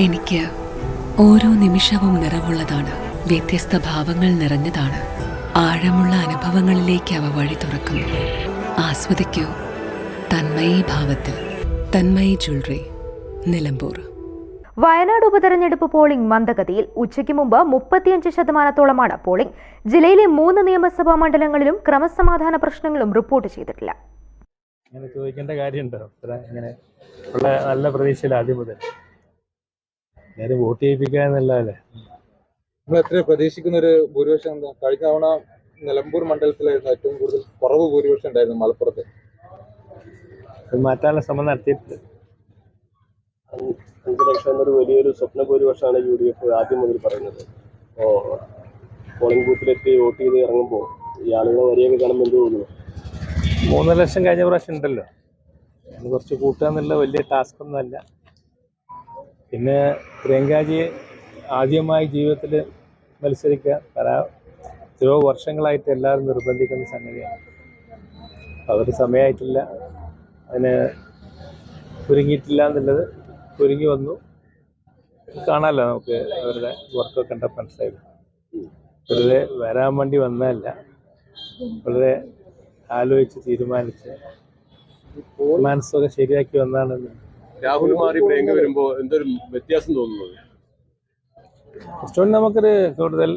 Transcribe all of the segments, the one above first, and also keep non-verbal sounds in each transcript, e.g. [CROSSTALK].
എനിക്ക് ഓരോ നിമിഷവും നിറവുള്ളതാണ്. വ്യത്യസ്ത ഭാവങ്ങൾ നിറഞ്ഞതാണ്. ആഴമുള്ള അനുഭവങ്ങളിലേക്ക് അവ വഴി തുറക്കുന്നു. ആസ്വദിക്കൂ. തന്മയി ഭാവത്തിൽ. തന്മയി ജ്വല്ലറി. നിലമ്പൂർ. വയനാട് ഉപതെരഞ്ഞെടുപ്പ് പോളിംഗ് മന്ദഗതിയിൽ ഉച്ചയ്ക്ക് മുമ്പ് മുപ്പത്തിയഞ്ച് ശതമാനത്തോളമാണ് പോളിംഗ്. ജില്ലയിലെ മൂന്ന് നിയമസഭാ മണ്ഡലങ്ങളിലും ക്രമസമാധാന പ്രശ്നങ്ങളും റിപ്പോർട്ട് ചെയ്തിട്ടില്ല. ചോദിക്കേണ്ട കാര്യമുണ്ടോ? അത്ര ഇങ്ങനെ ഉള്ള നല്ല പ്രതീക്ഷയിൽ ആദ്യം മുതൽ. എല്ലാവരും വോട്ട് ചെയ്യിപ്പിക്കുക എന്നല്ലാതെ. നമ്മൾ എത്ര പ്രതീക്ഷിക്കുന്ന ഒരു ഭൂരിപക്ഷം എന്താ കഴിഞ്ഞ തവണ നിലമ്പൂർ മണ്ഡലത്തിലായിരുന്നു ഏറ്റവും കൂടുതൽ കുറവ് ഭൂരിപക്ഷം ഉണ്ടായിരുന്നു മലപ്പുറത്ത്. അത് മാറ്റാനുള്ള ശ്രമം നടത്തിയിട്ടുണ്ട്. അഞ്ച് ലക്ഷം എന്നൊരു വലിയൊരു സ്വപ്ന ഭൂരിപക്ഷമാണ് യു ഡി എഫ് ആദ്യം മുതൽ പറയുന്നത്. അപ്പോൾ പോളിംഗ് ബൂത്തിലെത്തി വോട്ട് ചെയ്ത് ഇറങ്ങുമ്പോൾ ഈ ആളുകളെ വരിയൊക്കെ കാണുമ്പോൾ എന്ത് തോന്നുന്നു? മൂന്ന് ലക്ഷം കഴിഞ്ഞ പ്രാവശ്യം ഉണ്ടല്ലോ. കുറച്ച് കൂട്ടുക എന്നുള്ള വലിയ ടാസ്ക് ഒന്നുമല്ല പിന്നെ പ്രിയങ്കാജി ആദ്യമായി ജീവിതത്തിൽ മത്സരിക്കുക പല എത്രയോ വർഷങ്ങളായിട്ട് എല്ലാവരും നിർബന്ധിക്കുന്ന സംഗതിയാണ്. അവർക്ക് സമയമായിട്ടില്ല അതിന് ഒരുങ്ങിയിട്ടില്ല എന്നുള്ളത് ഒരുങ്ങി വന്നു. കാണാമല്ലോ നമുക്ക് അവരുടെ വർക്കൊക്കെ കണ്ടപ്പോൾ മനസ്സിലായി വെറുതെ വരാൻ വേണ്ടി വന്നതല്ല. വളരെ ആലോചിച്ച് തീരുമാനിച്ച് മനസ്സൊക്കെ ശരിയാക്കി വന്നാണെന്ന് രാഹുൽ മാറി പ്രിയങ്ക വരുമ്പോൾ എന്തൊരു വ്യത്യാസം തോന്നുന്നത് കുറച്ചുകൂടി നമുക്കൊരു കൂടുതൽ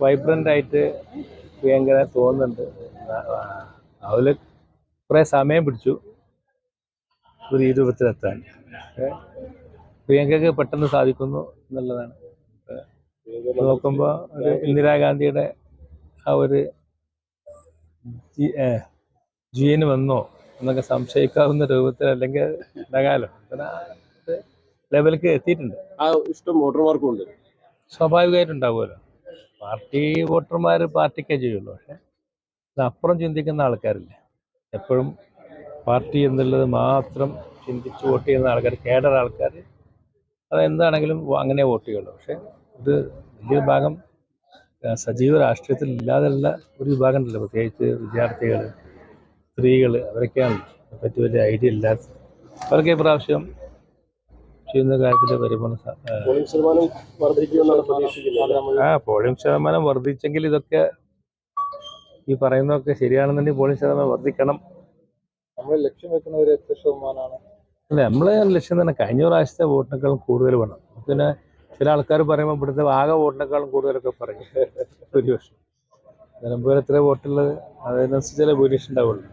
വൈബ്രന്റ് ആയിട്ട് പ്രിയങ്കര തോന്നുന്നുണ്ട്. രാഹുൽ കുറേ സമയം പിടിച്ചു. ഒരു രൂപത്തിലെത്താൻ പ്രിയങ്കക്ക് പെട്ടെന്ന് സാധിക്കുന്നു എന്നുള്ളതാണ്. നോക്കുമ്പോ നോക്കുമ്പോൾ ഇന്ദിരാഗാന്ധിയുടെ ആ ഒരു ജിയന് വന്നോ? എന്നൊക്കെ സംശയിക്കാവുന്ന രൂപത്തിൽ അല്ലെങ്കിൽ ഉണ്ടാകാമല്ലോ ലെവലിക്ക് ലെവലിലേക്ക് എത്തിയിട്ടുണ്ട്. ആ ഇഷ്ടം വോട്ടർമാർക്കും ഉണ്ട്. സ്വാഭാവികമായിട്ടും ഉണ്ടാവുമല്ലോ പാർട്ടി വോട്ടർമാർ പാർട്ടിക്കേ ചെയ്യുള്ളൂ. പക്ഷെ അപ്പുറം ചിന്തിക്കുന്ന ആൾക്കാരില്ല? എപ്പോഴും പാർട്ടി എന്നുള്ളത് മാത്രം ചിന്തിച്ച് വോട്ട് ചെയ്യുന്ന ആൾക്കാർ കേഡർ ആൾക്കാർ അതെന്താണെങ്കിലും അങ്ങനെ വോട്ട് ചെയ്യുള്ളൂ. പക്ഷെ ഇത് വലിയൊരു ഭാഗം സജീവ രാഷ്ട്രീയത്തിൽ ഇല്ലാതെയുള്ള ഒരു വിഭാഗം ഉണ്ടല്ലോ. പ്രത്യേകിച്ച് വിദ്യാർത്ഥികൾ സ്ത്രീകൾ അവരൊക്കെയാണ് പറ്റി വലിയ ഐഡിയ ഇല്ലാത്ത അവർക്ക് പ്രാവശ്യം ചെയ്യുന്ന കാര്യത്തിൽ സ- ആ, പോളിംഗ് ശതമാനം വർദ്ധിച്ചെങ്കിൽ ഇതൊക്കെ ഈ പറയുന്നതൊക്കെ ശരിയാണെന്നുണ്ടെങ്കിൽ പോളിംഗ് ശതമാനം വർദ്ധിക്കണം. നമ്മൾ ലക്ഷ്യം വെക്കുന്ന എത്ര ശതമാനമാണ് അല്ല നമ്മളെ ലക്ഷ്യം തന്നെ കഴിഞ്ഞ പ്രാവശ്യത്തെ വോട്ടിനേക്കാളും കൂടുതൽ വേണം. പിന്നെ ചില ആൾക്കാർ പറയുമ്പോൾ ഇവിടുത്തെ ആകെ വോട്ടിനേക്കാളും കൂടുതലൊക്കെ പറയും. ഒരു [LAUGHS] ഭൂരിപക്ഷം. നിലമ്പൂർ എത്ര വോട്ടുള്ളത്? അതിനനുസരിച്ചല്ലേ ഭൂരിപക്ഷം ഉണ്ടാവുള്ളൂ.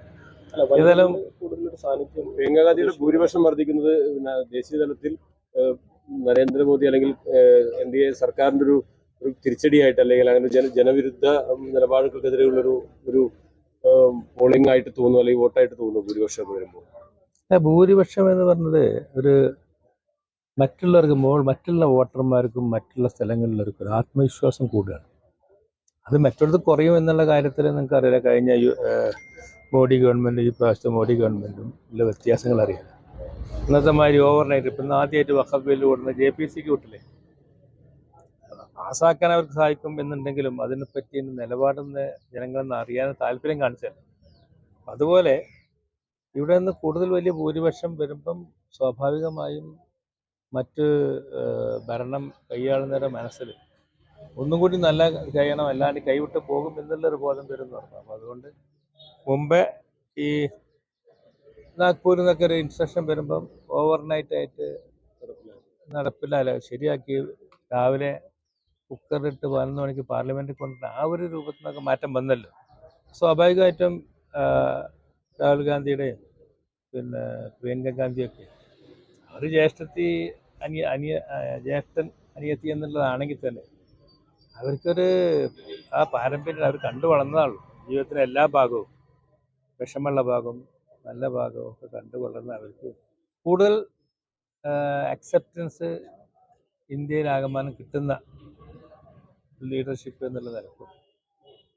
ഏതായാലും സാന്നിധ്യം പ്രിയങ്ക ഗാന്ധിയുടെ ഭൂരിപക്ഷം വർദ്ധിക്കുന്നത് പിന്നെ ദേശീയ തലത്തിൽ നരേന്ദ്രമോദി അല്ലെങ്കിൽ എൻ ഡി എ സർക്കാരിന്റെ ഒരു ഒരു തിരിച്ചടിയായിട്ട് അല്ലെങ്കിൽ അങ്ങനെ ജന ജനവിരുദ്ധ നിലപാടുകൾക്കെതിരെയുള്ള ഒരു ഒരു പോളിംഗ് ആയിട്ട് തോന്നുന്നു അല്ലെങ്കിൽ വോട്ടായിട്ട് തോന്നുന്നു ഭൂരിപക്ഷം വരുമ്പോൾ ഭൂരിപക്ഷം എന്ന് പറഞ്ഞത് ഒരു മറ്റുള്ളവർക്ക് മോൾ മറ്റുള്ള വോട്ടർമാർക്കും മറ്റുള്ള സ്ഥലങ്ങളിലൊക്കെ ഒരു ആത്മവിശ്വാസം കൂടുകയാണ്. അത് മറ്റൊരിടത്ത് കുറയും എന്നുള്ള കാര്യത്തിൽ നിങ്ങൾക്ക് അറിയില്ല കഴിഞ്ഞ മോഡി ഗവൺമെന്റ് ഈ പ്രാവശ്യത്തെ മോഡി ഗവൺമെന്റും ഉള്ള വ്യത്യാസങ്ങൾ അറിയാം ഇന്നത്തെ മാതിരി ഓവർനൈറ്റ് ഇപ്പം ആദ്യമായിട്ട് വഖഫ് ബില്ല് കൊടുക്കുന്ന ജെ പി സിക്ക് വിട്ടില്ലേ? പാസ്സാക്കാൻ അവർക്ക് സാധിക്കും എന്നുണ്ടെങ്കിലും അതിനെപ്പറ്റി നിലപാടെന്ന് ജനങ്ങളെന്ന് അറിയാൻ താല്പര്യം കാണിച്ചത് അതുപോലെ ഇവിടെ നിന്ന് കൂടുതൽ വലിയ ഭൂരിപക്ഷം വരുമ്പം സ്വാഭാവികമായും മറ്റ് ഭരണം കൈയാളുന്നവരുടെ മനസ്സിൽ ഒന്നും കൂടി നല്ല ചെയ്യണം അല്ലാണ്ട് കൈവിട്ട് പോകും എന്നുള്ളൊരു ബോധം വരുന്നു അപ്പം അതുകൊണ്ട് മുമ്പേ ഈ നാഗ്പൂരിൽ നിന്നൊക്കെ ഒരു ഇൻസ്ട്രക്ഷൻ വരുമ്പം ഓവർ നൈറ്റ് ആയിട്ട് നടപ്പില്ല ശരിയാക്കി രാവിലെ കുക്കറിട്ട് പതിനൊന്ന് മണിക്ക് പാർലമെന്റിൽ കൊണ്ടുവരുന്ന ആ ഒരു രൂപത്തിൽ നിന്നൊക്കെ മാറ്റം വന്നല്ലോ. സ്വാഭാവികമായിട്ടും രാഹുൽ ഗാന്ധിയുടെയും പിന്നെ പ്രിയങ്ക ഗാന്ധിയൊക്കെ അവർ ജ്യേഷ്ഠത്തി അനിയ അനിയ ജ്യേഷ്ഠൻ അനിയത്തി എന്നുള്ളതാണെങ്കിൽ തന്നെ അവർക്കൊരു ആ പാരമ്പര്യം അവർ കണ്ടു വളർന്നതാണല്ലോ ജീവിതത്തിലെ എല്ലാ ഭാഗവും. വിഷമുള്ള ഭാഗവും നല്ല ഭാഗവും ഒക്കെ കണ്ടുകൊള്ളുന്ന അവർക്ക് കൂടുതൽ അക്സെപ്റ്റൻസ് ഇന്ത്യയിലാകമാനം കിട്ടുന്ന ലീഡർഷിപ്പ് എന്നുള്ള നിലക്കും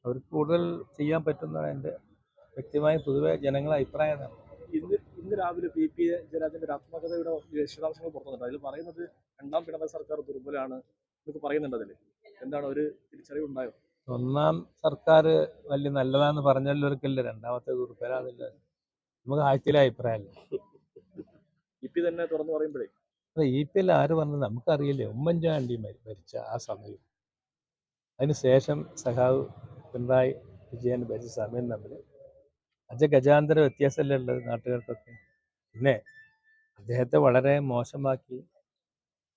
അവർക്ക് കൂടുതൽ ചെയ്യാൻ പറ്റുന്ന എന്റെ വ്യക്തിമായ പൊതുവെ ജനങ്ങളെ അഭിപ്രായം. ഇന്ന് ഇന്ന് രാവിലെ പി പി ജയരാജന്റെ ഒരു ആത്മകഥയുടെ വിശദാംശങ്ങൾ പുറത്തുവന്നിട്ടുണ്ട് അതിൽ പറയുന്നത് രണ്ടാം പിണറായി സർക്കാർ ദുർബലാണ് എന്നൊക്കെ പറയുന്നുണ്ട് അതിൽ. എന്താണ് ഒരു തിരിച്ചറിവുണ്ടായോ? ഒന്നാം സർക്കാർ വലിയ നല്ലതാന്ന് പറഞ്ഞല്ലോർക്കല്ല രണ്ടാമത്തെ ദുർബലാന്നില്ല നമുക്ക് ആഴ്ചയിലെ അഭിപ്രായമല്ല തന്നെ തുറന്നു പറയുമ്പോഴേ. അല്ല ഇ പി എൽ ആര് പറഞ്ഞത്? നമുക്കറിയില്ലേ ഉമ്മൻചാണ്ടി മരി- മരിച്ച ആ സമയം. അതിന് ശേഷം സഖാവ് പിണറായി വിജയൻ ഭരിച്ച സമയം തമ്മിൽ അജ ഗജാന്തര വ്യത്യാസമല്ലേ ഉള്ളത് നാട്ടുകാർക്കൊക്കെ? പിന്നെ അദ്ദേഹത്തെ വളരെ മോശമാക്കി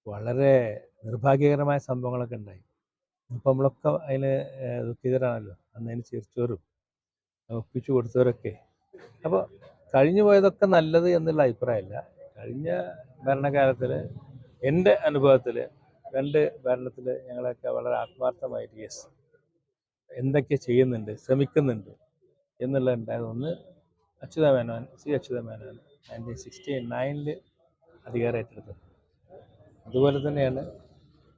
വളരെ നിർഭാഗ്യകരമായ സംഭവങ്ങളൊക്കെ ഉണ്ടായി. ഇപ്പം നമ്മളൊക്കെ അതിന് ദുഃഖിതരാണല്ലോ. അന്ന് അതിന് ചിരിച്ചവരും ഒപ്പിച്ചു കൊടുത്തവരൊക്കെ. അപ്പോൾ കഴിഞ്ഞു പോയതൊക്കെ നല്ലത് എന്നുള്ള അഭിപ്രായമല്ല കഴിഞ്ഞ ഭരണകാലത്തിൽ എന്റെ അനുഭവത്തിൽ രണ്ട് ഭരണത്തിൽ ഞങ്ങളൊക്കെ വളരെ ആത്മാർത്ഥമായിട്ട് യെസ് എന്തൊക്കെ ചെയ്യുന്നുണ്ട് ശ്രമിക്കുന്നുണ്ട് എന്നുള്ള ഉണ്ടായത് ഒന്ന് Achyutha Menon C. Achyutha Menon nineteen sixty നയനിൽ അധികാരം ഏറ്റെടുത്തത് അതുപോലെ തന്നെയാണ്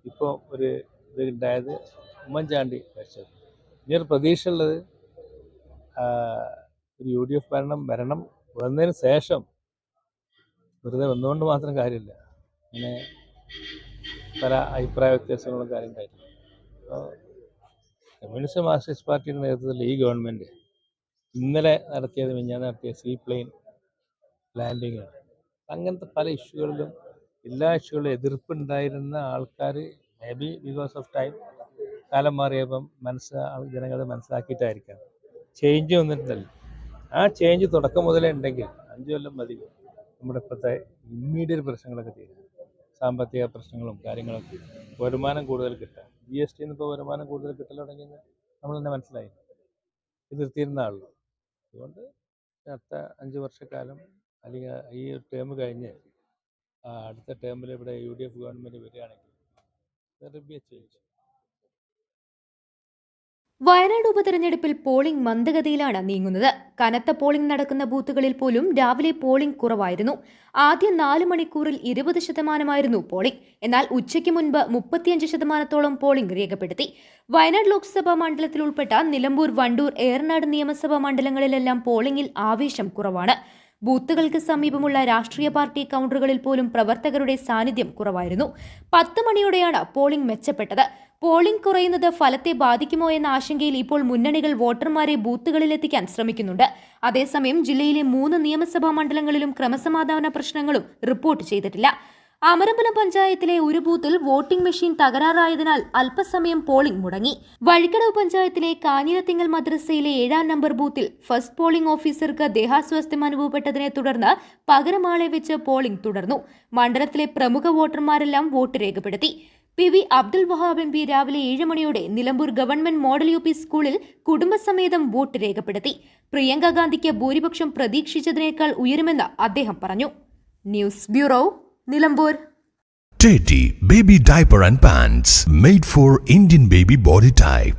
ഇപ്പോൾ ഒരു ഇത് ഉണ്ടായത് ഉമ്മൻചാണ്ടി മരിച്ചത്. ഇനി ഒരു പ്രതീക്ഷ ഉള്ളത് ആ, ഒരു യു ഡി എഫ് ഭരണം വരണം വന്നതിന് ശേഷം വെറുതെ വന്നുകൊണ്ട് മാത്രം കാര്യമില്ല. അങ്ങനെ പല അഭിപ്രായ വ്യത്യാസങ്ങളും കാര്യം ഉണ്ടായിട്ടുണ്ട് അപ്പോൾ കമ്മ്യൂണിസ്റ്റ് മാർക്സിസ്റ്റ് പാർട്ടിയുടെ നേതൃത്വത്തിൽ ഈ ഗവൺമെന്റ് ഇന്നലെ നടത്തിയത് മിഞ്ഞാൻ നടത്തിയ സീ പ്ലെയിൻ ലാൻഡിങ്ങാണ്. അങ്ങനത്തെ പല ഇഷ്യൂകളിലും എല്ലാ ഇഷ്യൂകളിലും എതിർപ്പുണ്ടായിരുന്ന ആൾക്കാർ may be because of time കാലം മാറിയപ്പം മനസ്സ് ജനങ്ങൾ മനസ്സിലാക്കിയിട്ടായിരിക്കാം. ചേഞ്ച് വന്നിട്ടുണ്ടല്ലോ. ആ ചേഞ്ച് തുടക്കം മുതലേ ഉണ്ടെങ്കിൽ അഞ്ചു കൊല്ലം മതി. നമ്മുടെ ഇപ്പോഴത്തെ ഇമ്മീഡിയറ്റ് പ്രശ്നങ്ങളൊക്കെ തീരും. സാമ്പത്തിക പ്രശ്നങ്ങളും കാര്യങ്ങളൊക്കെ. വരുമാനം കൂടുതൽ കിട്ടാം ജി എസ് ടിന്ന് ഇപ്പോൾ വരുമാനം കൂടുതൽ കിട്ടൽ തുടങ്ങിയെന്ന് നമ്മൾ തന്നെ മനസ്സിലായി. ഇത് തീരുന്ന ആളുകൾ അതുകൊണ്ട് അടുത്ത അഞ്ച് വർഷക്കാലം അല്ലെങ്കിൽ ഈ ടേം കഴിഞ്ഞ് അടുത്ത ടേമിൽ ഇവിടെ യു ഡി എഫ് ഗവൺമെന്റ് വരികയാണെങ്കിൽ വയനാട് ഉപതെരഞ്ഞെടുപ്പിൽ പോളിംഗ് മന്ദഗതിയിലാണ് നീങ്ങുന്നത്. കനത്ത പോളിംഗ് നടക്കുന്ന ബൂത്തുകളിൽ പോലും രാവിലെ പോളിംഗ് കുറവായിരുന്നു. ആദ്യ നാല് മണിക്കൂറിൽ ഇരുപത് ശതമാനമായിരുന്നു പോളിംഗ്. എന്നാൽ ഉച്ചയ്ക്ക് മുൻപ് മുപ്പത്തിയഞ്ച് ശതമാനത്തോളം പോളിംഗ് രേഖപ്പെടുത്തി. വയനാട് ലോക്സഭാ മണ്ഡലത്തിൽ ഉൾപ്പെട്ട നിലമ്പൂർ വണ്ടൂർ ഏറനാട് നിയമസഭാ മണ്ഡലങ്ങളിലെല്ലാം പോളിംഗിൽ ആവേശം കുറവാണ്. ബൂത്തുകൾക്ക് സമീപമുള്ള രാഷ്ട്രീയ പാർട്ടി കൗണ്ടറുകളിൽ പോലും പ്രവർത്തകരുടെ സാന്നിധ്യം കുറവായിരുന്നു. പത്ത് മണിയോടെയാണ് പോളിംഗ് മെച്ചപ്പെട്ടത്. പോളിംഗ് കുറയുന്നത് ഫലത്തെ ബാധിക്കുമോ എന്ന ആശങ്കയിൽ ഇപ്പോൾ മുന്നണികൾ വോട്ടർമാരെ ബൂത്തുകളിലെത്തിക്കാൻ ശ്രമിക്കുന്നുണ്ട്. അതേസമയം ജില്ലയിലെ മൂന്ന് നിയമസഭാ മണ്ഡലങ്ങളിലും ക്രമസമാധാന പ്രശ്നങ്ങളും റിപ്പോർട്ട് ചെയ്തിട്ടില്ല. അമരമ്പലം പഞ്ചായത്തിലെ ഒരു ബൂത്തിൽ വോട്ടിംഗ് മെഷീൻ തകരാറായതിനാൽ അല്പസമയം പോളിംഗ് മുടങ്ങി. വഴിക്കടവ് പഞ്ചായത്തിലെ കാഞ്ഞിരത്തിങ്ങൽ മദ്രസയിലെ ഏഴാം നമ്പർ ബൂത്തിൽ ഫസ്റ്റ് പോളിംഗ് ഓഫീസർക്ക് ദേഹാസ്വാസ്ഥ്യം അനുഭവപ്പെട്ടതിനെ തുടർന്ന് പകരമാളെ വെച്ച് പോളിംഗ് തുടർന്നു. മണ്ഡലത്തിലെ പ്രമുഖ വോട്ടർമാരെല്ലാം വോട്ട് രേഖപ്പെടുത്തി. P V Abdul Wahab M P രാവിലെ ഏഴ് മണിയോടെ Nilambur government model U P സ്കൂളിൽ കുടുംബസമേതം വോട്ട് രേഖപ്പെടുത്തി. പ്രിയങ്ക ഗാന്ധിക്ക് ഭൂരിപക്ഷം പ്രതീക്ഷിച്ചതിനേക്കാൾ ഉയരുമെന്ന് അദ്ദേഹം പറഞ്ഞു. News bureau Nilambur Teddy Baby Diaper and Pants made for Indian baby body type.